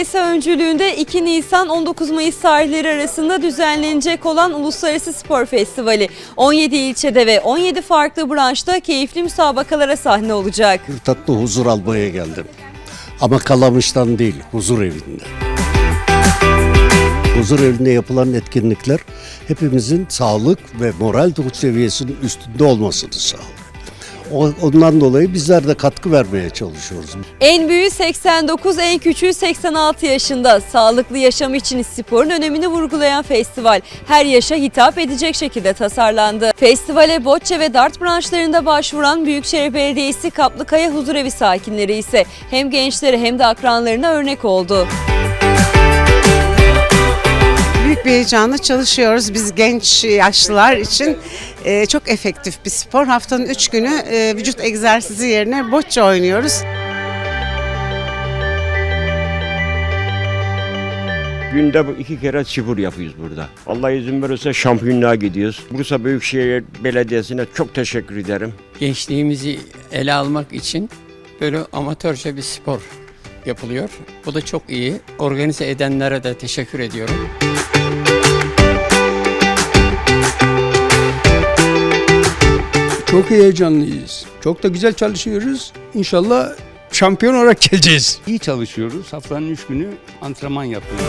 ise 2 Nisan 19 Mayıs tarihleri arasında düzenlenecek olan Uluslararası Spor Festivali 17 ilçede ve 17 farklı branşta keyifli müsabakalara sahne olacak. Bir tatlı huzur almaya geldim. Ama Kalamış'tan değil, huzur evinde. Huzur evinde yapılan etkinlikler hepimizin sağlık ve moral seviyesinin üstünde olmasını sağlıyor. Ondan dolayı bizler de katkı vermeye çalışıyoruz. En büyüğü 89, en küçüğü 86 yaşında. Sağlıklı yaşam için sporun önemini vurgulayan festival her yaşa hitap edecek şekilde tasarlandı. Festivale bocce ve dart branşlarında başvuran Büyükşehir Belediyesi Kaplıkaya Huzurevi sakinleri ise hem gençlere hem de akranlarına örnek oldu. Büyük bir heyecanla çalışıyoruz. Biz genç yaşlılar için e, çok efektif bir spor. Haftanın 3 günü e, vücut egzersizi yerine bocce oynuyoruz. Günde bu iki kere spor yapıyoruz burada. Allah izin verirse şampiyonluğa gidiyoruz. Bursa Büyükşehir Belediyesi'ne çok teşekkür ederim. gençliğimizi ele almak için böyle amatörce bir spor yapılıyor. Bu da çok iyi. Organize edenlere de teşekkür ediyorum. Çok heyecanlıyız. Çok da güzel çalışıyoruz. İnşallah şampiyon olarak geleceğiz. İyi çalışıyoruz. Haftanın üç günü antrenman yapıyoruz.